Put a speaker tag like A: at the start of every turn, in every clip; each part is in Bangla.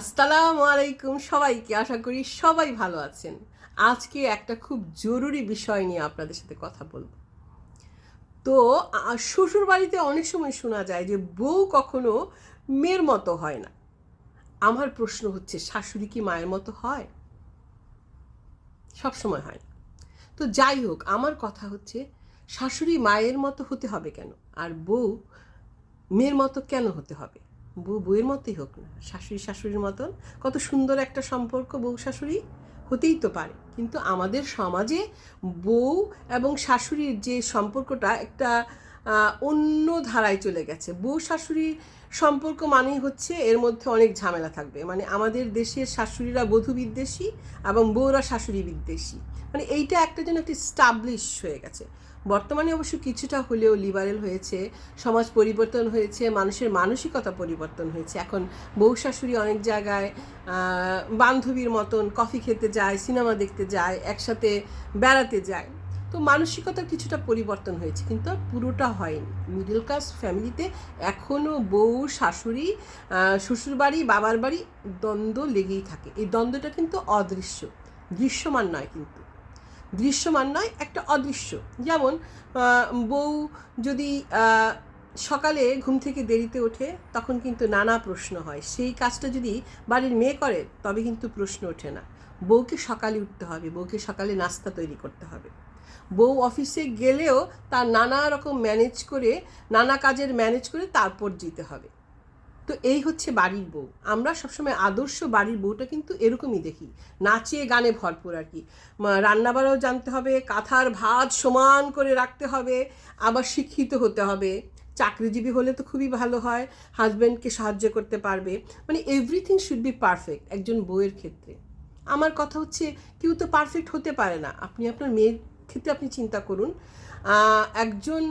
A: আসসালামু আলাইকুম সবাইকে, আশা করি সবাই ভালো আছেন। আজকে একটা খুব জরুরি বিষয় নিয়ে আপনাদের সাথে কথা বলব। তো শ্বশুর বাড়িতে অনেক সময় শোনা যায় যে বউ কখনো মেয়ের মতো হয় না। আমার প্রশ্ন হচ্ছে, শাশুড়ি কি মায়ের মতো হয়? সব সময় হয় না। তো যাই হোক, আমার কথা হচ্ছে, শাশুড়ি মায়ের মতো হতে হবে কেন? আর বউ মেয়ের মতো কেন হতে হবে? বউ বউয়ের মতোই হোক না, শাশুড়ি শাশুড়ির মতন। কত সুন্দর একটা সম্পর্ক বউ শাশুড়ি হতেই তো পারে। কিন্তু আমাদের সমাজে বউ এবং শাশুড়ির যে সম্পর্কটা একটা অন্য ধারায় চলে গেছে। বউ শাশুড়ি সম্পর্ক মানেই হচ্ছে এর মধ্যে অনেক ঝামেলা থাকবে। মানে আমাদের দেশের শাশুড়িরা বধূ বিদ্বেষী এবং বউরা শাশুড়ি বিদ্বেষী। মানে এইটা একটা যেন একটা স্টাবলিশ হয়ে গেছে। বর্তমানে অবশ্য কিছুটা হলেও লিবারেল হয়েছে, সমাজ পরিবর্তন হয়েছে, মানুষের মানসিকতা পরিবর্তন হয়েছে। এখন বউ শাশুড়ি অনেক জায়গায় বান্ধবীর মতন কফি খেতে যায় সিনেমা দেখতে যায়, একসাথে বেড়াতে যায়। তো মানসিকতার কিছুটা পরিবর্তন হয়েছে, কিন্তু পুরোটা হয়নি। মিডল ক্লাস ফ্যামিলিতে এখনও বউ, শাশুড়ি শ্বশুরবাড়ি বাবার বাড়ি দ্বন্দ্ব লেগেই থাকে। এই দ্বন্দ্বটা কিন্তু অদৃশ্য, দৃশ্যমান নয় কিন্তু। দৃশ্যমান নয়, একটা অদৃশ্য। যেমন বউ যদি সকালে ঘুম থেকে দেরিতে ওঠে, তখন কিন্তু নানা প্রশ্ন হয়। সেই কাজটা যদি বাড়ির মেয়ে করে, তবে কিন্তু প্রশ্ন ওঠে না। বউকে সকালে উঠতে হবে, বউকে সকালে নাস্তা তৈরি করতে হবে। বউ অফিসে গেলেও তার নানা রকম ম্যানেজ করে, নানা কাজের ম্যানেজ করে তারপর যেতে হবে। তো এই হচ্ছে বাড়ির বউ। আমরা সবসময় আদর্শ বাড়ির বউটা কিন্তু এরকমই দেখি। নাচে গানে ভরপুর আর কি। রান্নাবাড়াও জানতে হবে, কাঁথার ভাত সমান করে রাখতে হবে, আবার শিক্ষিত হতে হবে। চাকরিজীবী হলে তো খুবই ভালো হয় হাজব্যান্ডকে সাহায্য করতে পারবে। মানে এভরিথিং শুড বি পারফেক্ট একজন বউয়ের ক্ষেত্রে। আমার কথা হচ্ছে, কেউ তো পারফেক্ট হতে পারে না। আপনি আপনার মেয়ের ক্ষেত্রে আপনি চিন্তা করুন একজন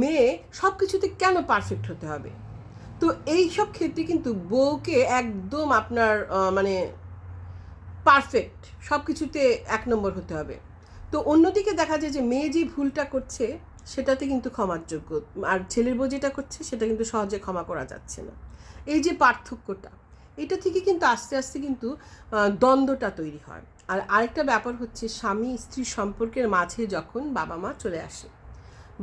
A: মেয়ে সব কিছুতে কেন পারফেক্ট হতে হবে? তো এই সব ক্ষেত্রে কিন্তু বউকে একদম আপনার মানে পারফেক্ট সব কিছুতে এক নম্বর হতে হবে। তো অন্যদিকে দেখা যায় যে মেয়ে যে ভুলটা করছে, সেটাতে কিন্তু ক্ষমার যোগ্য। আর ছেলের বউ যেটা করছে, সেটা কিন্তু সহজে ক্ষমা করা যাচ্ছে না। এই যে পার্থক্যটা, এটা থেকে কিন্তু আস্তে আস্তে কিন্তু দ্বন্দ্বটা তৈরি হয়। আর আরেকটা ব্যাপার হচ্ছে স্বামী স্ত্রী সম্পর্কের মাঝে যখন বাবা মা চলে আসে।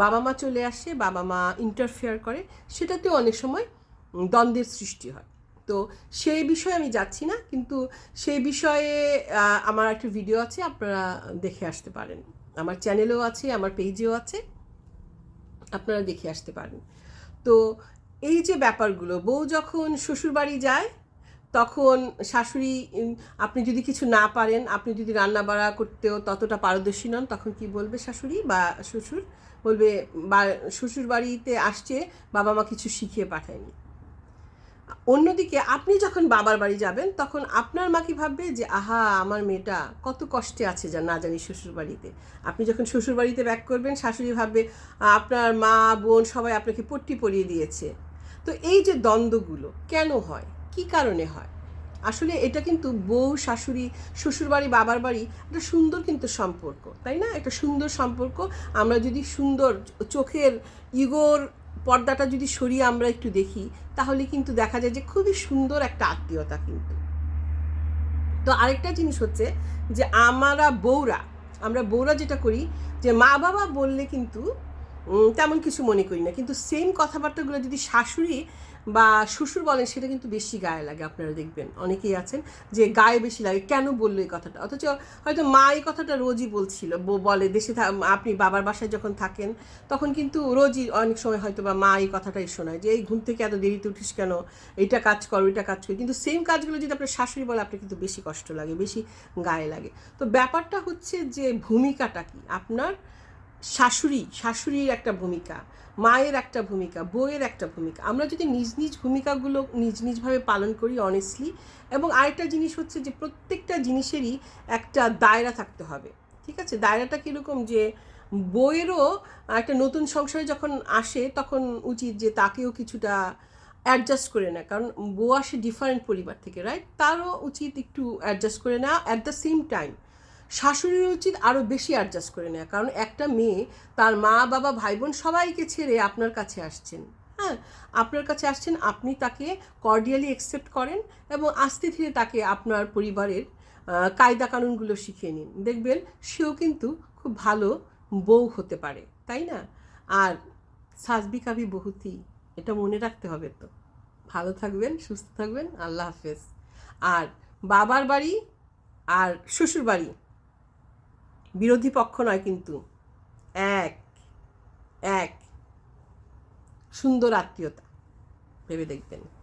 A: বাবা মা চলে আসে, বাবা মা ইন্টারফেয়ার করে সেটাতেও অনেক সময় দ্বন্দ্বের সৃষ্টি হয়। তো সেই বিষয়ে আমি যাচ্ছি না, কিন্তু সেই বিষয়ে আমার একটা ভিডিও আছে, আপনারা দেখে আসতে পারেন। আমার চ্যানেলেও আছে, আমার পেজেও আছে, আপনারা দেখে আসতে পারেন। তো এই যে ব্যাপারগুলো, বউ যখন শ্বশুরবাড়ি যায় তখন শাশুড়ি আপনি যদি কিছু না পারেন, আপনি যদি রান্না বাড়া করতেও ততটা পারদর্শী নন, তখন কি বলবে শাশুড়ি বা শ্বশুর? বলবে, বা, শ্বশুর বাড়িতে আসছে, বাবা মা কিছু শিখিয়ে পাঠায়নি। অন্যদিকে আপনি যখন বাবার বাড়ি যাবেন, তখন আপনার মা কি ভাববে যে, আহা, আমার মেয়েটা কত কষ্টে আছে যা, না জানি শ্বশুর বাড়িতে। আপনি যখন শ্বশুর বাড়িতে ব্যাক করবেন, শাশুড়ি ভাববে, আপনার মা, বোন সবাই আপনাকে পট্টি পরিয়ে দিয়েছে। তো এই যে দ্বন্দ্বগুলো কেন হয়? কি কারণে হয়? আসলে এটা কিন্তু বউ, শাশুড়ি, শ্বশুরবাড়ি, বাবার বাড়ি একটা সুন্দর কিন্তু সম্পর্ক, তাই না? একটা সুন্দর সম্পর্ক। আমরা যদি সুন্দর চোখের ইগোর পর্দাটা যদি সরিয়ে আমরা একটু দেখি, তাহলে কিন্তু দেখা যায় যে খুবই সুন্দর একটা আত্মীয়তা কিন্তু। তো আরেকটা জিনিস হচ্ছে যে আমরা বউরা আমরা বউরা যেটা করি যে মা বাবা বললে কিন্তু তেমন কিছু মনে করি না। কিন্তু সেম কথাবার্তাগুলো যদি শাশুড়ি বা শ্বশুর বলেন, সেটা কিন্তু বেশি গায়ে লাগে, আপনারা দেখবেন। অনেকেই আছেন যে গায়ে বেশি লাগে, কেন বলল এই কথাটা? অথচ হয়তো মা এই কথাটা রোজই বলছিল বলে দেশে আপনি বাবার বাসায় যখন থাকেন, তখন কিন্তু রোজই অনেক সময় হয়তো বা মা এই কথাটাই শোনায় যে, এই ঘুম থেকে এত দেরিতে উঠিস কেন? এইটা কাজ করো এটা কাজ কর। কিন্তু সেম কাজগুলো যদি আপনার শাশুড়ি বলে, আপনার কিন্তু বেশি কষ্ট লাগে, বেশি গায়ে লাগে। তো ব্যাপারটা হচ্ছে যে, ভূমিকাটা কি? আপনার শাশুড়ি, শাশুড়ির একটা ভূমিকা, মায়ের একটা ভূমিকা, বউয়ের একটা ভূমিকা। আমরা যদি নিজ নিজ ভূমিকাগুলো নিজ নিজভাবে পালন করি অনেস্টলি এবং আরেকটা জিনিস হচ্ছে যে প্রত্যেকটা জিনিসেরই একটা দায়রা থাকতে হবে। ঠিক আছে? দায়রাটা কীরকম যে বইয়েরও একটা নতুন সংসারে যখন আসে, তখন উচিত যে তাকেও কিছুটা অ্যাডজাস্ট করে নেয়। কারণ বউ আসে ডিফারেন্ট পরিবার থেকে রাইট তারও উচিত একটু অ্যাডজাস্ট করে নেওয়া। অ্যাট দ্য সেম টাইম শাশুড়ির উচিত আরও বেশি অ্যাডজাস্ট করে নেওয়া কারণ একটা মেয়ে, তার মা, বাবা ভাই বোন সবাইকে ছেড়ে আপনার কাছে আসছেন। হ্যাঁ আপনার কাছে আসছেন, আপনি তাকে কর্ডিয়ালি অ্যাকসেপ্ট করেন এবং আস্তে ধীরে তাকে আপনার পরিবারের কায়দা কানুনগুলো শিখিয়ে নিন। দেখবেন সেও কিন্তু খুব ভালো বউ হতে পারে, তাই না? আর সাজবি কাবি বহুতি, এটা মনে রাখতে হবে তো। ভালো থাকবেন, সুস্থ থাকবেন, আল্লাহ হাফেজ। আর বাবার বাড়ি আর শ্বশুর বাড়ি বিরোধী পক্ষ নয় কিন্তু। এক এক সুন্দর আত্মীয়তা। ভেবে দেখবেন।